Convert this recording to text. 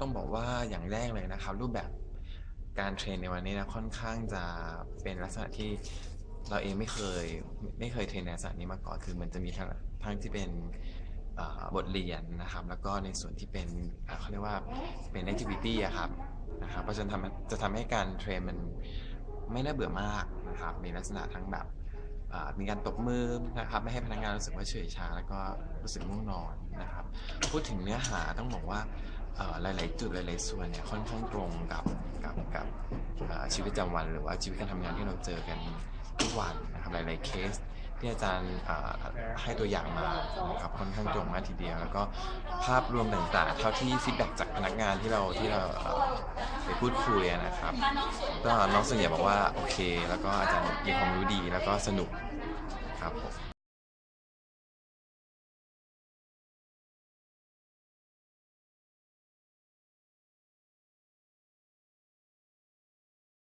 ต้องบอกว่าอย่างแรกเลยนะครับ รูปแบบการเทรนในวันนี้นะค่อนข้างจะเป็นลักษณะที่เราเองไม่เคยไม่เคยเทรนในลักษณะนี้มาก่อนคือมันจะมีทั้งทั้งที่เป็นบทเรียนนะครับ แล้วก็ในส่วนที่เป็นเขาเรียกว่าเป็น activity อะครับนะครับเพราะฉะนั้นทำจะทำให้การเทรนมันไม่น่าเบื่อมากนะครับ มีลักษณะทั้งแบบมีการตบมือนะครับ ไม่ให้พนักงานรู้สึกว่าเฉยชา แล้วก็รู้สึกง่วงนอนนะครับ พูดถึงเนื้อหาต้องบอกว่า หลาย ๆ จุดหลาย ๆ ส่วนเนี่ยค่อนข้างตรงกับกับกับชีวิตประจำวันหรือว่าชีวิตการทำงานที่เราเจอกันทุกวันนะครับหลาย ๆ เคสที่อาจารย์ให้ตัวอย่างมานะครับค่อนข้างตรงมากทีเดียว แล้วก็ภาพรวมต่างๆ เท่าที่ฟีดแบ็กจากพนักงานที่เราที่เราไปพูดคุยนะครับก็น้องส่วนใหญ่บอกว่าโอเค แล้วก็อาจารย์มีความรู้ดีแล้วก็สนุกครับ